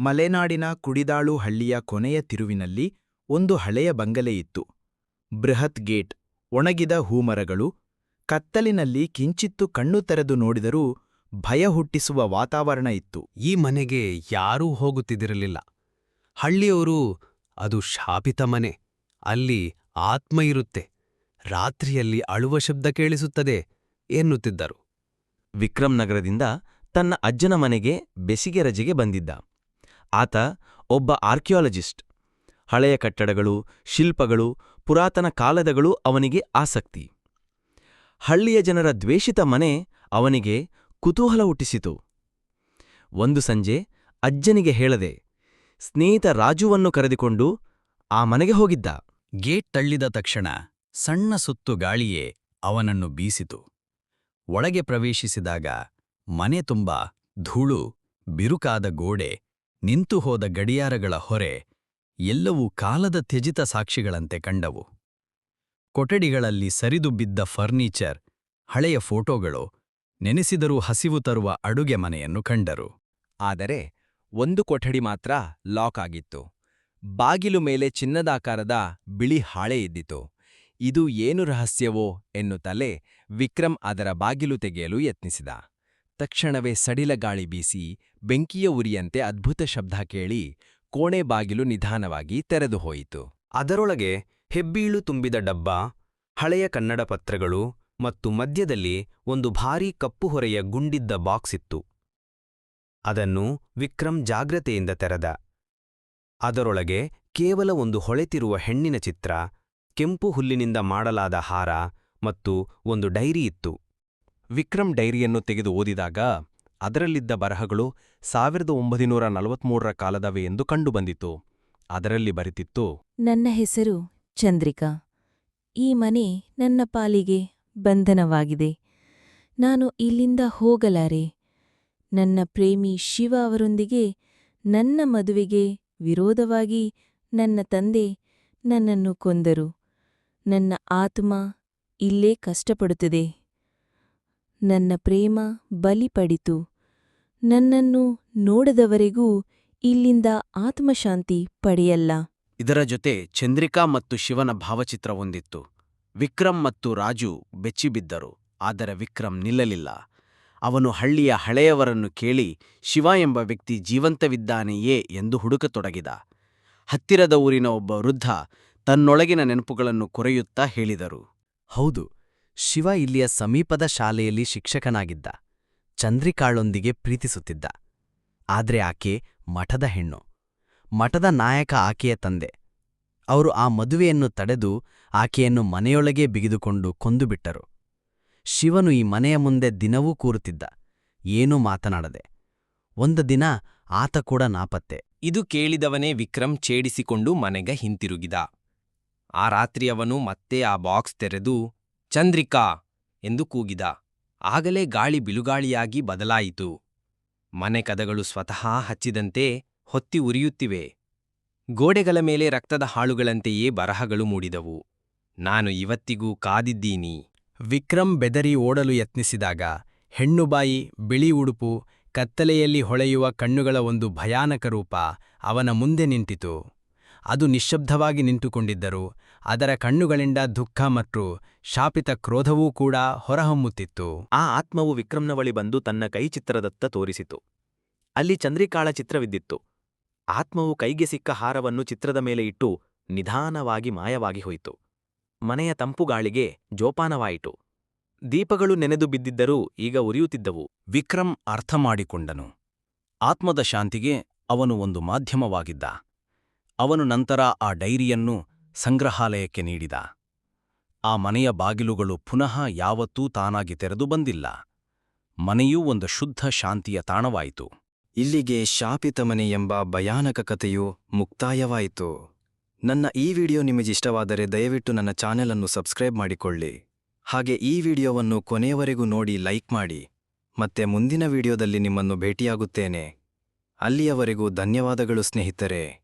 ಮಲೆನಾಡಿನ ಕುಡಿದಾಳು ಹಳ್ಳಿಯ ಕೊನೆಯ ತಿರುವಿನಲ್ಲಿ ಒಂದು ಹಳೆಯ ಬಂಗಲೆಯಿತ್ತು ಬೃಹತ್ ಗೇಟ್ ಒಣಗಿದ ಹೂಮರಗಳು ಕತ್ತಲಿನಲ್ಲಿ ಕಿಂಚಿತ್ತು ಕಣ್ಣು ತೆರೆದು ನೋಡಿದರೂ ಭಯ ಹುಟ್ಟಿಸುವ ವಾತಾವರಣ ಇತ್ತು. ಈ ಮನೆಗೆ ಯಾರೂ ಹೋಗುತ್ತಿದ್ದಿರಲಿಲ್ಲ. ಹಳ್ಳಿಯವರು ಅದು ಶಾಪಿತ ಮನೆ ಅಲ್ಲಿ ಆತ್ಮ ಇರುತ್ತೆ ರಾತ್ರಿಯಲ್ಲಿ ಅಳುವ ಶಬ್ದ ಕೇಳಿಸುತ್ತದೆ ಎನ್ನುತ್ತಿದ್ದರು. ವಿಕ್ರಮ್ ನಗರದಿಂದ ತನ್ನ ಅಜ್ಜನ ಮನೆಗೆ ಬೆಸಿಗೆ ರಜೆಗೆ ಬಂದಿದ್ದ. ಆತ ಒಬ್ಬ ಆರ್ಕಿಯಾಲಜಿಸ್ಟ್. ಹಳೆಯ ಕಟ್ಟಡಗಳು, ಶಿಲ್ಪಗಳು, ಪುರಾತನ ಕಾಲದಗಳು ಅವನಿಗೆ ಆಸಕ್ತಿ. ಹಳ್ಳಿಯ ಜನರ ದ್ವೇಷಿತ ಮನೆ ಅವನಿಗೆ ಕುತೂಹಲ ಹುಟ್ಟಿಸಿತು. ಒಂದು ಸಂಜೆ ಅಜ್ಜನಿಗೆ ಹೇಳದೆ, ಸ್ನೇಹಿತ ರಾಜುವನ್ನು ಕರೆದುಕೊಂಡು ಆ ಮನೆಗೆ ಹೋಗಿದ್ದ. ಗೇಟ್ ತಳ್ಳಿದ ತಕ್ಷಣ ಸಣ್ಣ ಸುತ್ತು ಗಾಳಿಯೇ ಅವನನ್ನು ಬೀಸಿತು. ಒಳಗೆ ಪ್ರವೇಶಿಸಿದಾಗ ಮನೆ ತುಂಬ ಧೂಳು, ಬಿರುಕಾದ ಗೋಡೆ ನಿಂತು ಹೋದ ಗಡಿಯಾರಗಳ ಹೊರೆ ಎಲ್ಲವೂ ಕಾಲದ ತ್ಯಜಿತ ಸಾಕ್ಷಿಗಳಂತೆ ಕಂಡವು. ಕೊಠಡಿಗಳಲ್ಲಿ ಸರಿದು ಬಿದ್ದ ಫರ್ನೀಚರ್, ಹಳೆಯ ಫೋಟೋಗಳು, ನೆನೆಸಿದರೂ ಹಸಿವು ತರುವ ಅಡುಗೆ ಮನೆಯನ್ನು ಕಂಡರು. ಆದರೆ ಒಂದು ಕೊಠಡಿ ಮಾತ್ರ ಲಾಕ್ ಆಗಿತ್ತು. ಬಾಗಿಲು ಮೇಲೆ ಚಿನ್ನದಾಕಾರದ ಬಿಳಿ ಹಾಳೆ ಇದ್ದಿತು. ಇದು ಏನು ರಹಸ್ಯವೋ ಎನ್ನುತ್ತಲೇ ವಿಕ್ರಮ್ ಅದರ ಬಾಗಿಲು ತೆಗೆಯಲು ಯತ್ನಿಸಿದ. ತಕ್ಷಣವೇ ಸಡಿಲ ಗಾಳಿ ಬೀಸಿ ಬೆಂಕಿಯ ಉರಿಯಂತೆ ಅದ್ಭುತ ಶಬ್ದ ಕೇಳಿ ಕೋಣೆ ಬಾಗಿಲು ನಿಧಾನವಾಗಿ ತೆರೆದು ಹೋಯಿತು. ಅದರೊಳಗೆ ಹೆಬ್ಬೀಳು ತುಂಬಿದ ಡಬ್ಬ, ಹಳೆಯ ಕನ್ನಡ ಪತ್ರಗಳು ಮತ್ತು ಮಧ್ಯದಲ್ಲಿ ಒಂದು ಭಾರೀ ಕಪ್ಪು ಹೊರೆಯ ಗುಂಡಿದ್ದ ಬಾಕ್ಸ್ ಇತ್ತು. ಅದನ್ನು ವಿಕ್ರಮ್ ಜಾಗ್ರತೆಯಿಂದ ತೆರೆದ. ಅದರೊಳಗೆ ಕೇವಲ ಒಂದು ಹೊಳೆತಿರುವ ಹೆಣ್ಣಿನ ಚಿತ್ರ, ಕೆಂಪು ಹುಲ್ಲಿನಿಂದ ಮಾಡಲಾದ ಹಾರ ಮತ್ತು ಒಂದು ಡೈರಿ ಇತ್ತು. ವಿಕ್ರಮ್ ಡೈರಿಯನ್ನು ತೆಗೆದು ಓದಿದಾಗ ಅದರಲ್ಲಿದ್ದ ಬರಹಗಳು ಸಾವಿರದ ಒಂಬೈನೂರ ನಲವತ್ಮೂರರ ಕಾಲದವೆ ಎಂದು ಕಂಡುಬಂದಿತು. ಅದರಲ್ಲಿ ಬರೆತಿತ್ತು ನನ್ನ ಹೆಸರು ಚಂದ್ರಿಕಾ. ಈ ಮನೆ ನನ್ನ ಪಾಲಿಗೆ ಬಂಧನವಾಗಿದೆ. ನಾನು ಇಲ್ಲಿಂದ ಹೋಗಲಾರೆ. ನನ್ನ ಪ್ರೇಮಿ ಶಿವ ಅವರೊಂದಿಗೆ ನನ್ನ ಮದುವೆಗೆ ವಿರೋಧವಾಗಿ ನನ್ನ ತಂದೆ ನನ್ನನ್ನು ಕೊಂದರು. ನನ್ನ ಆತ್ಮ ಇಲ್ಲೇ ಕಷ್ಟಪಡುತ್ತದೆ. ನನ್ನ ಪ್ರೇಮ ಬಲಿಪಡಿತು. ನನ್ನನ್ನು ನೋಡದವರೆಗೂ ಇಲ್ಲಿಂದ ಆತ್ಮಶಾಂತಿ ಪಡೆಯಲ್ಲ. ಇದರ ಜೊತೆ ಚಂದ್ರಿಕಾ ಮತ್ತು ಶಿವನ ಭಾವಚಿತ್ರವೊಂದಿತ್ತು ವಿಕ್ರಮ್ ಮತ್ತು ರಾಜು ಬೆಚ್ಚಿಬಿದ್ದರು. ಆದರೆ ವಿಕ್ರಮ್ ನಿಲ್ಲಲಿಲ್ಲ. ಅವನು ಹಳ್ಳಿಯ ಹಳೆಯವರನ್ನು ಕೇಳಿ ಶಿವ ಎಂಬ ವ್ಯಕ್ತಿ ಜೀವಂತವಿದ್ದಾನೆಯೇ ಎಂದು ಹುಡುಕತೊಡಗಿದ. ಹತ್ತಿರದ ಊರಿನ ಒಬ್ಬ ವೃದ್ಧ ತನ್ನೊಳಗಿನ ನೆನಪುಗಳನ್ನು ಕೊರೆಯುತ್ತಾ ಹೇಳಿದರು. ಹೌದು ಶಿವ ಇಲ್ಲಿಯ ಸಮೀಪದ ಶಾಲೆಯಲ್ಲಿ ಶಿಕ್ಷಕನಾಗಿದ್ದ. ಚಂದ್ರಿಕಾಳೊಂದಿಗೆ ಪ್ರೀತಿಸುತ್ತಿದ್ದ. ಆದ್ರೆ ಆಕೆ ಮಠದ ಹೆಣ್ಣು. ಮಠದ ನಾಯಕ ಆಕೆಯ ತಂದೆ. ಅವರು ಆ ಮದುವೆಯನ್ನು ತಡೆದು ಆಕೆಯನ್ನು ಮನೆಯೊಳಗೇ ಬಿಗಿದುಕೊಂಡು ಕೊಂದುಬಿಟ್ಟರು. ಶಿವನು ಈ ಮನೆಯ ಮುಂದೆ ದಿನವೂ ಕೂರುತ್ತಿದ್ದ. ಏನೂ ಮಾತನಾಡದೆ. ಒಂದು ದಿನ ಆತ ಕೂಡ ನಾಪತ್ತೆ. ಇದು ಕೇಳಿದವನೇ ವಿಕ್ರಮ್ ಛೇಡಿಸಿಕೊಂಡು ಮನೆಗೆ ಹಿಂತಿರುಗಿದ. ಆ ರಾತ್ರಿ ಅವನು ಮತ್ತೆ ಆ ಬಾಕ್ಸ್ ತೆರೆದು ಚಂದ್ರಿಕಾ ಎಂದು ಕೂಗಿದ. ಆಗಲೇ ಗಾಳಿ ಬಿಲುಗಾಳಿಯಾಗಿ ಬದಲಾಯಿತು. ಮನೆ ಕದಗಳು ಸ್ವತಃ ಹಚ್ಚಿದಂತೆ ಹೊತ್ತಿ ಉರಿಯುತ್ತಿವೆ. ಗೋಡೆಗಳ ಮೇಲೆ ರಕ್ತದ ಹಾಳುಗಳಂತೆಯೇ ಬರಹಗಳು ಮೂಡಿದವು. ನಾನು ಇವತ್ತಿಗೂ ಕಾದಿದ್ದೀನಿ. ವಿಕ್ರಂ ಬೆದರಿ ಓಡಲು ಯತ್ನಿಸಿದಾಗ ಹೆಣ್ಣುಬಾಯಿ ಬಿಳಿ ಉಡುಪು, ಕತ್ತಲೆಯಲ್ಲಿ ಹೊಳೆಯುವ ಕಣ್ಣುಗಳ ಒಂದು ಭಯಾನಕ ರೂಪ ಅವನ ಮುಂದೆ ನಿಂತಿತು. ಅದು ನಿಶ್ಶಬ್ದವಾಗಿ ನಿಂತುಕೊಂಡಿದ್ದರು. ಅದರ ಕಣ್ಣುಗಳಿಂದ ದುಃಖ ಮತ್ತು ಶಾಪಿತ ಕ್ರೋಧವೂ ಕೂಡ ಹೊರಹೊಮ್ಮುತ್ತಿತ್ತು. ಆ ಆತ್ಮವು ವಿಕ್ರಮ್ನ ಬಳಿ ಬಂದು ತನ್ನ ಕೈಚಿತ್ರದತ್ತ ತೋರಿಸಿತು. ಅಲ್ಲಿ ಚಂದ್ರಿಕಾಳ ಚಿತ್ರವಿದ್ದಿತ್ತು. ಆತ್ಮವು ಕೈಗೆ ಸಿಕ್ಕ ಹಾರವನ್ನು ಚಿತ್ರದ ಮೇಲೆ ಇಟ್ಟು ನಿಧಾನವಾಗಿ ಮಾಯವಾಗಿ ಹೋಯಿತು. ಮನೆಯ ತಂಪು ಗಾಳಿಗೆ ಜೋಪಾನವಾಯಿತು. ದೀಪಗಳು ನೆನೆದು ಬಿದ್ದಿದ್ದರೂ ಈಗ ಉರಿಯುತ್ತಿದ್ದವು. ವಿಕ್ರಮ್ ಅರ್ಥ ಮಾಡಿಕೊಂಡನು. ಆತ್ಮದ ಶಾಂತಿಗೆ ಅವನು ಒಂದು ಮಾಧ್ಯಮವಾಗಿದ್ದ. ಅವನು ನಂತರ ಆ ಡೈರಿಯನ್ನು ಸಂಗ್ರಹಾಲಯಕ್ಕೆ ನೀಡಿದ. ಆ ಮನೆಯ ಬಾಗಿಲುಗಳು ಪುನಃ ಯಾವತ್ತೂ ತಾನಾಗಿ ತೆರೆದು ಬಂದಿಲ್ಲ. ಮನೆಯೂ ಒಂದು ಶುದ್ಧ ಶಾಂತಿಯ ತಾಣವಾಯಿತು. ಇಲ್ಲಿಗೆ ಶಾಪಿತ ಮನೆ ಎಂಬ ಭಯಾನಕ ಕಥೆಯು ಮುಕ್ತಾಯವಾಯಿತು. ನನ್ನ ಈ ವಿಡಿಯೋ ನಿಮಗಿಷ್ಟವಾದರೆ ದಯವಿಟ್ಟು ನನ್ನ ಚಾನೆಲ್ ಅನ್ನು ಸಬ್ಸ್ಕ್ರೈಬ್ ಮಾಡಿಕೊಳ್ಳಿ. ಹಾಗೆ ಈ ವಿಡಿಯೋವನ್ನು ಕೊನೆಯವರೆಗೂ ನೋಡಿ ಲೈಕ್ ಮಾಡಿ. ಮತ್ತೆ ಮುಂದಿನ ವಿಡಿಯೋದಲ್ಲಿ ನಿಮ್ಮನ್ನು ಭೇಟಿಯಾಗುತ್ತೇನೆ. ಅಲ್ಲಿಯವರೆಗೂ ಧನ್ಯವಾದಗಳು ಸ್ನೇಹಿತರೆ.